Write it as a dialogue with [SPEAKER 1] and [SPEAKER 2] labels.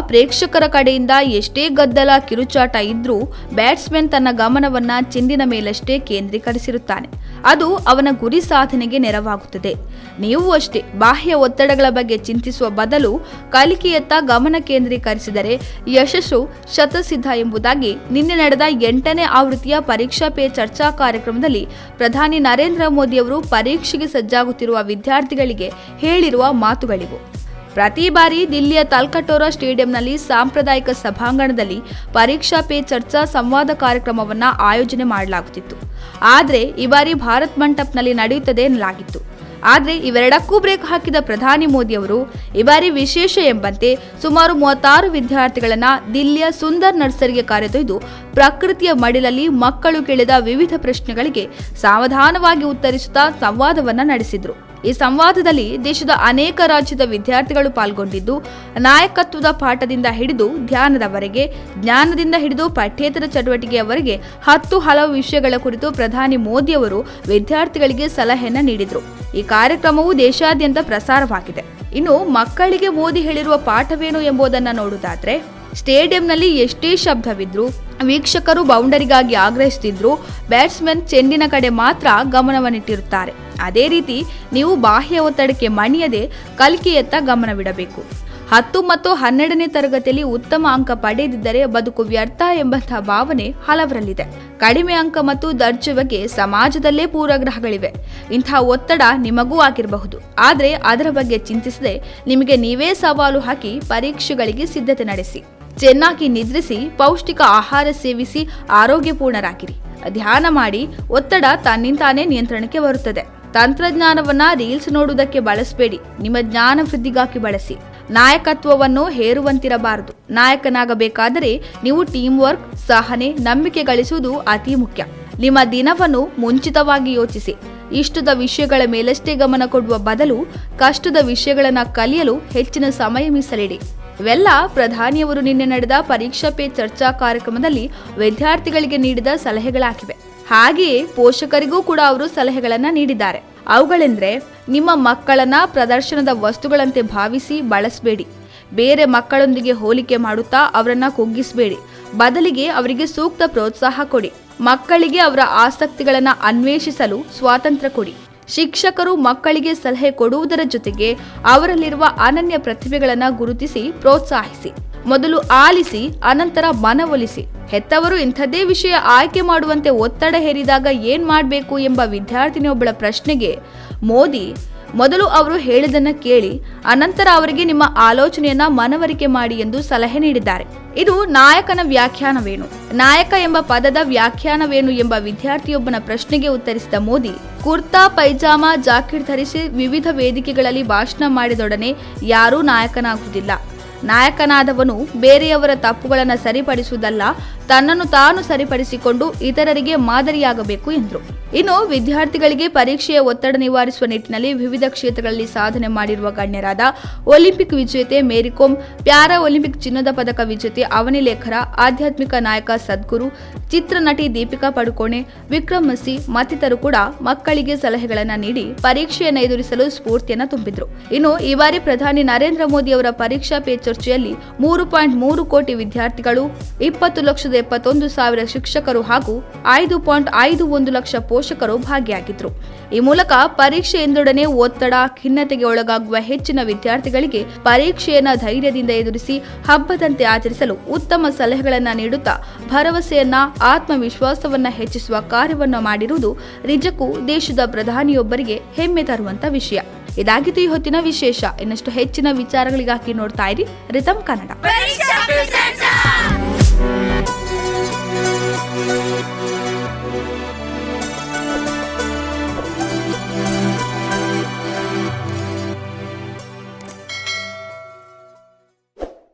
[SPEAKER 1] ಪ್ರೇಕ್ಷಕರ ಕಡೆಯಿಂದ ಎಷ್ಟೇ ಗದ್ದಲ, ಕಿರುಚಾಟ ಇದ್ರೂ ಬ್ಯಾಟ್ಸ್ಮನ್ ತನ್ನ ಗಮನವನ್ನ ಚಿಂದಿನ ಮೇಲಷ್ಟೇ ಕೇಂದ್ರೀಕರಿಸಿರುತ್ತಾನೆ. ಅದು ಅವನ ಗುರಿ ಸಾಧನೆಗೆ ನೆರವಾಗುತ್ತದೆ. ನೀವು ಅಷ್ಟೇ, ಬಾಹ್ಯ ಒತ್ತಡಗಳ ಬಗ್ಗೆ ಚಿಂತಿಸುವ ಬದಲು ಕಲಿಕೆಯತ್ತ ಗಮನ ಕೇಂದ್ರೀಕರಿಸಿದರೆ ಯಶಸ್ಸು ಶತಸಿದ್ಧ ಎಂಬುದಾಗಿ ನಿನ್ನೆ ನಡೆದ ಎಂಟನೇ ಆವೃತ್ತಿಯ ಪರೀಕ್ಷಾ ಪೇ ಚರ್ಚಾ ಕಾರ್ಯಕ್ರಮದಲ್ಲಿ ಪ್ರಧಾನಿ ನರೇಂದ್ರ ಮೋದಿಯವರು ಪರೀಕ್ಷೆಗೆ ಸಜ್ಜಾಗುತ್ತಿರುವ ವಿದ್ಯಾರ್ಥಿಗಳಿಗೆ ಹೇಳಿರುವ ಮಾತುಗಳಿವು. ಪ್ರತಿ ಬಾರಿ ದಿಲ್ಲಿಯ ತಲ್ಕಟೋರಾ ಸ್ಟೇಡಿಯಂನಲ್ಲಿ ಸಾಂಪ್ರದಾಯಿಕ ಸಭಾಂಗಣದಲ್ಲಿ ಪರೀಕ್ಷಾ ಪೇ ಚರ್ಚಾ ಸಂವಾದ ಕಾರ್ಯಕ್ರಮವನ್ನು ಆಯೋಜನೆ ಮಾಡಲಾಗುತ್ತಿತ್ತು. ಆದರೆ ಈ ಬಾರಿ ಭಾರತ್ ಮಂಟಪ್ನಲ್ಲಿ ನಡೆಯುತ್ತದೆ ಎನ್ನಲಾಗಿತ್ತು. ಆದರೆ ಇವೆರಡಕ್ಕೂ ಬ್ರೇಕ್ ಹಾಕಿದ ಪ್ರಧಾನಿ ಮೋದಿಯವರು ಈ ಬಾರಿ ವಿಶೇಷ ಎಂಬಂತೆ ಸುಮಾರು ಮೂವತ್ತಾರು ವಿದ್ಯಾರ್ಥಿಗಳನ್ನು ದಿಲ್ಲಿಯ ಸುಂದರ್ ನರ್ಸರಿಗೆ ಕರೆದೊಯ್ದು ಪ್ರಕೃತಿಯ ಮಡಿಲಲ್ಲಿ ಮಕ್ಕಳು ಕೇಳಿದ ವಿವಿಧ ಪ್ರಶ್ನೆಗಳಿಗೆ ಸಾವಧಾನವಾಗಿ ಉತ್ತರಿಸುತ್ತಾ ಸಂವಾದವನ್ನು ನಡೆಸಿದ್ರು. ಈ ಸಂವಾದದಲ್ಲಿ ದೇಶದ ಅನೇಕ ರಾಜ್ಯದ ವಿದ್ಯಾರ್ಥಿಗಳು ಪಾಲ್ಗೊಂಡಿದ್ದು, ನಾಯಕತ್ವದ ಪಾಠದಿಂದ ಹಿಡಿದು ಧ್ಯಾನದವರೆಗೆ, ಜ್ಞಾನದಿಂದ ಹಿಡಿದು ಪಠ್ಯೇತರ ಚಟುವಟಿಕೆಯವರೆಗೆ ಹತ್ತು ಹಲವು ವಿಷಯಗಳ ಕುರಿತು ಪ್ರಧಾನಿ ಮೋದಿಯವರು ವಿದ್ಯಾರ್ಥಿಗಳಿಗೆ ಸಲಹೆಯನ್ನು ನೀಡಿದರು. ಈ ಕಾರ್ಯಕ್ರಮವು ದೇಶಾದ್ಯಂತ ಪ್ರಸಾರವಾಗಿದೆ. ಇನ್ನು ಮಕ್ಕಳಿಗೆ ಮೋದಿ ಹೇಳಿರುವ ಪಾಠವೇನು ಎಂಬುದನ್ನು ನೋಡುವುದಾದ್ರೆ, ಸ್ಟೇಡಿಯಂನಲ್ಲಿ ಎಷ್ಟೇ ಶಬ್ದವಿದ್ರು, ವೀಕ್ಷಕರು ಬೌಂಡರಿಗಾಗಿ ಆಗ್ರಹಿಸುತ್ತಿದ್ರು ಬ್ಯಾಟ್ಸ್ಮನ್ ಚೆಂಡಿನ ಕಡೆ ಮಾತ್ರ ಗಮನವನ್ನಿಟ್ಟಿರುತ್ತಾರೆ. ಅದೇ ರೀತಿ ನೀವು ಬಾಹ್ಯ ಒತ್ತಡಕ್ಕೆ ಮಣಿಯದೆ ಕಲಿಕೆಯತ್ತ ಗಮನವಿಡಬೇಕು. ಹತ್ತು ಮತ್ತು ಹನ್ನೆರಡನೇ ತರಗತಿಯಲ್ಲಿ ಉತ್ತಮ ಅಂಕ ಪಡೆದಿದ್ದರೆ ಬದುಕು ವ್ಯರ್ಥ ಎಂಬಂತಹ ಭಾವನೆ ಹಲವರಲ್ಲಿದೆ. ಕಡಿಮೆ ಅಂಕ ಮತ್ತು ದರ್ಜೆ ಬಗ್ಗೆ ಸಮಾಜದಲ್ಲೇ ಪೂರ್ವಗ್ರಹಗಳಿವೆ. ಇಂತಹ ಒತ್ತಡ ನಿಮಗೂ ಆಗಿರಬಹುದು. ಆದರೆ ಅದರ ಬಗ್ಗೆ ಚಿಂತಿಸದೆ ನಿಮಗೆ ನೀವೇ ಸವಾಲು ಹಾಕಿ ಪರೀಕ್ಷೆಗಳಿಗೆ ಸಿದ್ಧತೆ ನಡೆಸಿ. ಚೆನ್ನಾಗಿ ನಿದ್ರಿಸಿ, ಪೌಷ್ಟಿಕ ಆಹಾರ ಸೇವಿಸಿ, ಆರೋಗ್ಯಪೂರ್ಣರಾಗಿರಿ. ಧ್ಯಾನ ಮಾಡಿ, ಒತ್ತಡ ತನ್ನಿಂತಾನೇ ನಿಯಂತ್ರಣಕ್ಕೆ ಬರುತ್ತದೆ. ತಂತ್ರಜ್ಞಾನವನ್ನ ರೀಲ್ಸ್ ನೋಡುವುದಕ್ಕೆ ಬಳಸಬೇಡಿ. ನಿಮ್ಮ ಜ್ಞಾನ ವೃದ್ಧಿಗಾಗಿ ಬಳಸಿ. ನಾಯಕತ್ವವನ್ನು ಹೇರುವಂತಿರಬಾರದು. ನಾಯಕನಾಗಬೇಕಾದರೆ ನೀವು ಟೀಮ್ ವರ್ಕ್, ಸಹನೆ, ನಂಬಿಕೆ ಗಳಿಸುವುದು ಅತಿ ಮುಖ್ಯ. ನಿಮ್ಮ ದಿನವನ್ನು ಮುಂಚಿತವಾಗಿ ಯೋಚಿಸಿ. ಇಷ್ಟದ ವಿಷಯಗಳ ಮೇಲಷ್ಟೇ ಗಮನ ಕೊಡುವ ಬದಲು ಕಷ್ಟದ ವಿಷಯಗಳನ್ನು ಕಲಿಯಲು ಹೆಚ್ಚಿನ ಸಮಯ ಮೀಸಲಿಡಿ. ಇವೆಲ್ಲ ಪ್ರಧಾನಿಯವರು ನಿನ್ನೆ ನಡೆದ ಪರೀಕ್ಷಾ ಪೇ ಚರ್ಚಾ ಕಾರ್ಯಕ್ರಮದಲ್ಲಿ ವಿದ್ಯಾರ್ಥಿಗಳಿಗೆ ನೀಡಿದ ಸಲಹೆಗಳಾಗಿವೆ. ಹಾಗೆಯೇ ಪೋಷಕರಿಗೂ ಕೂಡ ಅವರು ಸಲಹೆಗಳನ್ನು ನೀಡಿದ್ದಾರೆ. ಅವುಗಳೆಂದರೆ, ನಿಮ್ಮ ಮಕ್ಕಳನ್ನ ಪ್ರದರ್ಶನದ ವಸ್ತುಗಳಂತೆ ಭಾವಿಸಿ ಬಳಸಬೇಡಿ. ಬೇರೆ ಮಕ್ಕಳೊಂದಿಗೆ ಹೋಲಿಕೆ ಮಾಡುತ್ತಾ ಅವರನ್ನ ಕುಗ್ಗಿಸಬೇಡಿ. ಬದಲಿಗೆ ಅವರಿಗೆ ಸೂಕ್ತ ಪ್ರೋತ್ಸಾಹ ಕೊಡಿ. ಮಕ್ಕಳಿಗೆ ಅವರ ಆಸಕ್ತಿಗಳನ್ನು ಅನ್ವೇಷಿಸಲು ಸ್ವಾತಂತ್ರ್ಯ ಕೊಡಿ. ಶಿಕ್ಷಕರು ಮಕ್ಕಳಿಗೆ ಸಲಹೆ ಕೊಡುವುದರ ಜೊತೆಗೆ ಅವರಲ್ಲಿರುವ ಅನನ್ಯ ಪ್ರತಿಭೆಗಳನ್ನು ಗುರುತಿಸಿ ಪ್ರೋತ್ಸಾಹಿಸಿ. ಮೊದಲು ಆಲಿಸಿ, ಅನಂತರ ಮನವೊಲಿಸಿ. ಹೆತ್ತವರು ಇಂಥದ್ದೇ ವಿಷಯ ಆಯ್ಕೆ ಮಾಡುವಂತೆ ಒತ್ತಡ ಹೇರಿದಾಗ ಏನ್ ಮಾಡಬೇಕು ಎಂಬ ವಿದ್ಯಾರ್ಥಿನಿಯೊಬ್ಬಳ ಪ್ರಶ್ನೆಗೆ ಮೋದಿ, ಮೊದಲು ಅವರು ಹೇಳಿದನ್ನ ಕೇಳಿ, ಅನಂತರ ಅವರಿಗೆ ನಿಮ್ಮ ಆಲೋಚನೆಯನ್ನ ಮನವರಿಕೆ ಮಾಡಿ ಎಂದು ಸಲಹೆ ನೀಡಿದ್ದಾರೆ. ಇದು ನಾಯಕನ ವ್ಯಾಖ್ಯಾನವೇನು? ನಾಯಕ ಎಂಬ ಪದದ ವ್ಯಾಖ್ಯಾನವೇನು ಎಂಬ ವಿದ್ಯಾರ್ಥಿಯೊಬ್ಬನ ಪ್ರಶ್ನೆಗೆ ಉತ್ತರಿಸಿದ ಮೋದಿ, ಕುರ್ತಾ, ಪೈಜಾಮಾ ಜಾಕೆಟ್ ಧರಿಸಿ ವಿವಿಧ ವೇದಿಕೆಗಳಲ್ಲಿ ಭಾಷಣ ಮಾಡಿದೊಡನೆ ಯಾರೂ ನಾಯಕನಾಗುವುದಿಲ್ಲ. ನಾಯಕನಾದವನು ಬೇರೆಯವರ ತಪ್ಪುಗಳನ್ನು ಸರಿಪಡಿಸುವುದಲ್ಲ ತನ್ನನ್ನು ತಾನು ಸರಿಪಡಿಸಿಕೊಂಡು ಇತರರಿಗೆ ಮಾದರಿಯಾಗಬೇಕು ಎಂದರು. ಇನ್ನು ವಿದ್ಯಾರ್ಥಿಗಳಿಗೆ ಪರೀಕ್ಷೆಯ ಒತ್ತಡ ನಿವಾರಿಸುವ ನಿಟ್ಟಿನಲ್ಲಿ ವಿವಿಧ ಕ್ಷೇತ್ರಗಳಲ್ಲಿ ಸಾಧನೆ ಮಾಡಿರುವ ಗಣ್ಯರಾದ ಒಲಿಂಪಿಕ್ ವಿಜೇತೆ ಮೇರಿಕೋಮ್ ಪ್ಯಾರಾ ಒಲಿಂಪಿಕ್ ಚಿನ್ನದ ಪದಕ ವಿಜೇತೆ ಅವನಿ ಲೇಖರ, ಆಧ್ಯಾತ್ಮಿಕ ನಾಯಕ ಸದ್ಗುರು, ಚಿತ್ರನಟಿ ದೀಪಿಕಾ ಪಡುಕೋಣೆ, ವಿಕ್ರಮ್ ಮಸಿ ಮತ್ತಿತರು ಕೂಡ ಮಕ್ಕಳಿಗೆ ಸಲಹೆಗಳನ್ನು ನೀಡಿ ಪರೀಕ್ಷೆಯನ್ನು ಎದುರಿಸಲು ಸ್ಫೂರ್ತಿಯನ್ನು ತುಂಬಿದ್ರು. ಇನ್ನು ಈ ಬಾರಿ ಪ್ರಧಾನಿ ನರೇಂದ್ರ ಮೋದಿ ಅವರ ಪರೀಕ್ಷಾ ಪೇ ಚರ್ಚೆಯಲ್ಲಿ ಮೂರು ಪಾಯಿಂಟ್ ಮೂರು ಕೋಟಿ ವಿದ್ಯಾರ್ಥಿಗಳು, ಇಪ್ಪತ್ತು ಲಕ್ಷದ ಎಪ್ಪತ್ತೊಂದು ಸಾವಿರ ಶಿಕ್ಷಕರು ಹಾಗೂ ಐದು ಪಾಯಿಂಟ್ ಐದು ಒಂದು ಲಕ್ಷ ಪೋಷಕರು ಭಾಗಿಯಾಗಿದ್ರು. ಈ ಮೂಲಕ ಪರೀಕ್ಷೆ ಎಂದೊಡನೆ ಒತ್ತಡ, ಖಿನ್ನತೆಗೆ ಒಳಗಾಗುವ ಹೆಚ್ಚಿನ ವಿದ್ಯಾರ್ಥಿಗಳಿಗೆ ಪರೀಕ್ಷೆಯನ್ನ ಧೈರ್ಯದಿಂದ ಎದುರಿಸಿ ಹಬ್ಬದಂತೆ ಆಚರಿಸಲು ಉತ್ತಮ ಸಲಹೆಗಳನ್ನ ನೀಡುತ್ತಾ ಭರವಸೆಯನ್ನ, ಆತ್ಮವಿಶ್ವಾಸವನ್ನ ಹೆಚ್ಚಿಸುವ ಕಾರ್ಯವನ್ನು ಮಾಡಿರುವುದು ನಿಜಕ್ಕೂ ದೇಶದ ಪ್ರಧಾನಿಯೊಬ್ಬರಿಗೆ ಹೆಮ್ಮೆ ತರುವಂತ ವಿಷಯ. ಇದಾಗಿತ್ತು ಈ ಹೊತ್ತಿನ ವಿಶೇಷ. ಇನ್ನಷ್ಟು ಹೆಚ್ಚಿನ ವಿಚಾರಗಳಿಗಾಗಿ ನೋಡ್ತಾ ಇರಿ ರಿತಮ್ ಕನ್ನಡ.
[SPEAKER 2] Thank you.